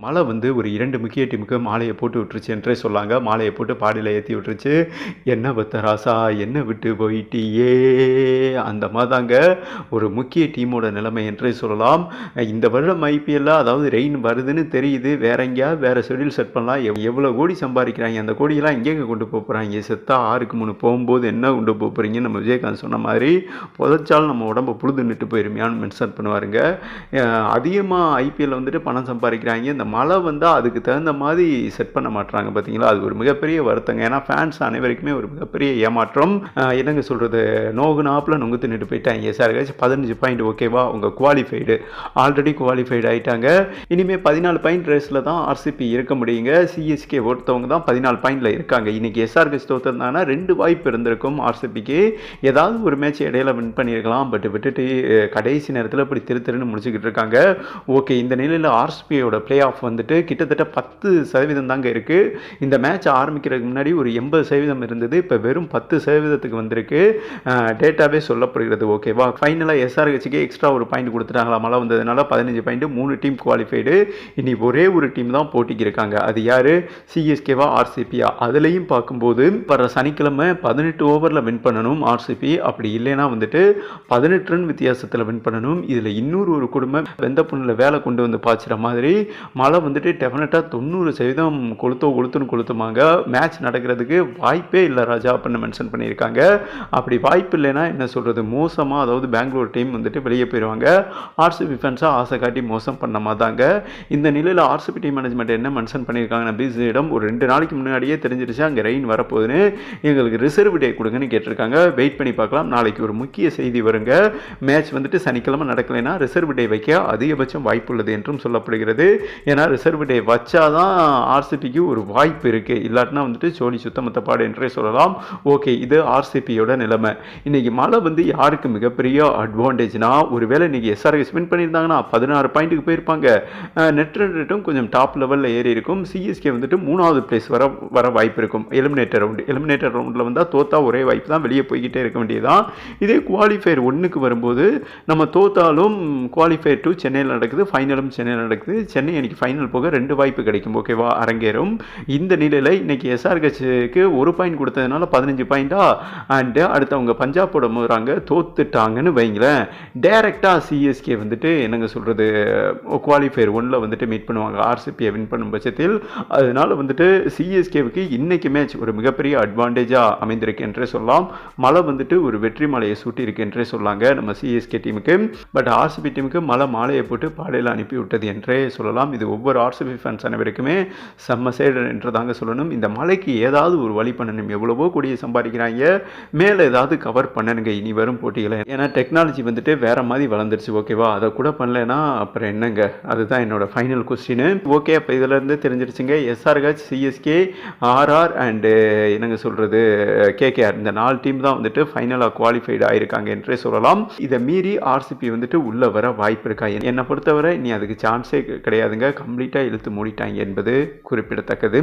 மழை வந்து ஒரு இரண்டு முக்கிய டீமுக்கு மாலையை போட்டு விட்டுருச்சு என்றே சொல்லாங்க. மாலையை போட்டு பாடியில் ஏற்றி விட்டுருச்சு. என்ன பத்த ராசா என்ன விட்டு போயிட்டியே? அந்த மாதிரிதாங்க ஒரு முக்கிய டீமோட நிலைமை என்றே சொல்லலாம். இந்த வருடம் ஐபிஎல்ல அதாவது ரெயின் வருதுன்னு தெரியுது. வேற எங்கேயா வேற ஷெடியூல் செட் பண்ணலாம். எவ் எவ்வளோ கோடி சம்பாதிக்கிறாங்க? அந்த கோடியெல்லாம் எங்கேங்க கொண்டு போகிறாங்க செத்தா ஆறுக்கு மூணு போகும்போது என்ன கொண்டு போக போகிறீங்கன்னு நம்ம விஜயகாந்த் சொன்ன மாதிரி புதைச்சாலும் நம்ம உடம்ப புழுது நிட்டு போயிருமையான்னு மென்ஷன் பண்ணுவாருங்க. அதிகமாக ஐபிஎல்ல வந்துட்டு பணம் சம்பாதிக்கிறாங்க. இந்த மழை வந்தால் அதுக்கு தகுந்த மாதிரி செட் பண்ண மாட்டுறாங்க பார்த்தீங்களா அது ஒரு மிகப்பெரிய வருத்தங்க. ஏன்னா ஃபேன்ஸ் அனைவருக்குமே ஒரு மிகப்பெரிய ஏமாற்றம். என்னங்க சொல்கிறது நோகு நாப்பில் நொங்கு தின்னுட்டு போயிட்டாங்க. சார் பதினஞ்சு பாயிண்ட் ஓகேவா உங்கள் குவாலிஃபைடு ஆல்ரெடி குவாலிஃபைடு ஆகிட்டாங்க இனிமேல் பதினாலு பாயிண்ட் ரேஸில் தான் ஆர்சிபி இருக்க முடியுங்க. சிஎஸ்கே ஒருத்தவங்க தான் பதினாலு பாயிண்டில் இருக்காங்க. இன்றைக்கி எஸ்ஆர்கே தோற்றுருந்தாங்கன்னா ரெண்டு வாய்ப்பு இருந்திருக்கும் ஆர்சிபிக்கு ஏதாவது ஒரு மேட்ச் இடையில வின் பண்ணியிருக்கலாம். பட் விட்டுட்டு கடைசி நேரத்தில் இப்படி திரு திருன்னு முடிச்சுக்கிட்டு இருக்காங்க. ஓகே இந்த நிலையில் ஆர்சிபியோட பிளே ஆஃப் வந்துட்டு கிட்டத்தட்ட பத்து சதவீதம் தாங்க இருக்குது இந்த மேட்ச் ஆரம்பிக்கிறதுக்கு முன்னாடி ஒரு எண்பது சதவீதம் இருந்தது. இப்போ வெறும் பத்து சதவீதத்துக்கு வந்திருக்கு. டேட்டாவே சொல்லப்படுகிறது. ஓகேவா ஃபைனலாக எஸ்ஆர்ஹெச்சுக்கு எக்ஸ்ட்ரா ஒரு பாயிண்ட் கொடுத்துட்டாங்களா? மழை வந்ததுனால பதினஞ்சு பாயிண்ட் மூணு டீம் குவாலிஃபைடு இனி ஒரே ஒரு டீம் தான் போட்டிக்கு இருக்காங்க. அது யார்? சிஎஸ்கேவா ஆர்சிபியா அதுலேயும் பார்க்கும்போது வர சனிக்கிழமை பதினெட்டு ஓவரில் வின் பண்ணணும் ஆர்சிபி அப்படி இல்லைன்னா வந்துட்டு பதினெட்டு ரன் வித்தியாசத்தில் வின் பண்ணணும். இதில் இன்னொரு ஒரு குடும்பம் வெந்த புண்ணில் வேலை கொண்டு வந்து பாய்ச்சுற மாதிரி மழை வந்துட்டு டெஃபினட்டாக தொண்ணூறு சதவீதம் கொளுத்தோ கொளுத்துன்னு கொளுத்துமாங்க. மேட்ச் நடக்கிறதுக்கு வாய்ப்பே இல்லை ராஜா அப்படின்னு மென்ஷன் பண்ணியிருக்காங்க. அப்படி வாய்ப்பு இல்லைன்னா என்ன சொல்கிறது மோசமாக அதாவது பெங்களூர் டீம் வந்துட்டு வெளியே போயிடுவாங்க ஆர்சிபி ஃபேன்ஸாக ஆசை காட்டி மோசம் பண்ண மாட்டாங்க. இந்த நிலையில் ஆர்சிபி டீம் மேனேஜ்மெண்ட் என்ன மென்ஷன் பண்ணியிருக்காங்கன்னா பிசியிடம் ஒரு ரெண்டு நாளைக்கு முன்னாடியே தெரிஞ்சிருச்சு அங்கே ரெயின் வரப்போகுதுன்னு எங்களுக்கு ரிசர்வ் டே கொடுங்கன்னு கேட்டிருக்காங்க. வெயிட் பண்ணி பார்க்கலாம். நாளைக்கு ஒரு முக்கிய செய்தி வருங்க. மேட்ச் வந்துட்டு சனிக்கிழமை நடக்கலைன்னா ரிசர்வ் டே வைக்க அதிகபட்சம் வாய்ப்பு உள்ளது என்றும் சொல்லப்படுகிறது. ஏன்னா ரிசர்வ் டே வச்சாதான் ஆர்சிபிக்கு ஒரு வாய்ப்பு இருக்குது இல்லாட்டினா வந்துட்டு சோனி சுத்தமத்த பாடு என்றே சொல்லலாம். ஓகே இது ஆர்சிபியோட நிலைமை. இன்னைக்கு மழை வந்து யாருக்கு மிகப்பெரிய அட்வான்டேஜ்னா ஒருவேளை இன்றைக்கி எஸ்ஆர்எஸ் வின் பண்ணியிருந்தாங்கன்னா பதினாறு பாயிண்ட்டுக்கு போயிருப்பாங்க. நெட் ரேட்டும் கொஞ்சம் டாப் லெவலில் ஏறி இருக்கும். சிஎஸ்கே வந்துட்டு மூணாவது பிளேஸ் வர வர வாய்ப்பு இருக்கும். எலிமினேட்டர் ரவுண்டு எலிமினேட்டர் ரவுண்டில் வந்தால் தோத்தா ஒரே வாய்ப்பு தான். வெளியே போய்கிட்டே இருக்க வேண்டியதுதான். இதே குவாலிஃபயர் ஒன்றுக்கு வரும்போது நம்ம தோத்தாலும் குவாலிஃபயர் டூ சென்னையில் நடக்குது ஃபைனலும் சென்னையில் நடக்குது. சென்னை அன்றைக்கி ஃபைனல் போக ரெண்டு வாய்ப்பு கிடைக்கும் ஓகேவா அரங்கேறும். இந்த நிலையில் இன்றைக்கி எஸ்ஆர்ஹெச்சுக்கு ஒரு பாயிண்ட் கொடுத்ததுனால பதினஞ்சு பாயிண்ட்டா அண்டு அடுத்து அவங்க பஞ்சாப் போட போகிறாங்க தோத்துட்டாங்கன்னு வைங்களேன். டேரெக்டாக சிஎஸ்கே வந்துட்டு என்னங்க சொல்கிறது குவாலிஃபயர் ஒன்றில் வந்துட்டு மீட் பண்ணுவாங்க. ஆர்சிபியை வின் பண்ணும் பட்சத்தில். அதனால வந்துட்டு சிஎஸ்கேவுக்கு இன்னைக்கு மேட்ச் ஒரு மிகப்பெரிய அட்வான்டேஜாக அமைந்திருக்கு என்றே சொல்லலாம். மழை வந்துட்டு ஒரு வெற்றி மலையை சூட்டியிருக்கு என்றே சொல்லாங்க நம்ம சிஎஸ்கே டீமுக்கு பட் ஆர்சிபி டீமுக்கு மழை மாலையை போட்டு பாடையில் அனுப்பி விட்டது என்றே சொல்லலாம். இது ஒவ்வொரு ஆர்சிபி ஃபேன்ஸ் அனைவருக்குமே செம்ம சைடு என்று தாங்க சொல்லணும். இந்த மலைக்கு ஏதாவது ஒரு வழி பண்ணணும். எவ்வளவோ கூடிய சம்பாதிக்கிறாங்க. மேலே ஏதாவது கவர் பண்ணணுங்க. இனி வரும் போட்டிகளை. ஏன்னா டெக்னாலஜி வந்துட்டு வேற மாதிரி வளர்ந்துருச்சு. ஓகேவா அதை கூட பண்ணலைன்னா அப்புறம் என்னங்க? அதுதான் என்னோட ஃபைனல் கொஸ்டின் ஓகே அப்போ இதுல இருந்து தெரிஞ்சிருச்சுங்க. எஸ்ஆர்ஹெச் சிஎஸ்கே ஆர்ஆர் அண்டு என்னங்க சொல்கிறது கேகேஆர் இந்த நாலு டீம் தான் வந்துட்டு ஃபைனலாக குவாலிஃபைடு ஆயிருக்காங்க என்றே சொல்லலாம். இதை மீறி ஆர்சிபி வந்துட்டு உள்ளே வர வாய்ப்பு இருக்கா? என்னை பொறுத்தவரை இனி அதுக்கு சான்ஸே கிடையாதுங்க. கம்ப்ளீட்டாக இழுத்து மூடிட்டாங்க என்பது குறிப்பிடத்தக்கது.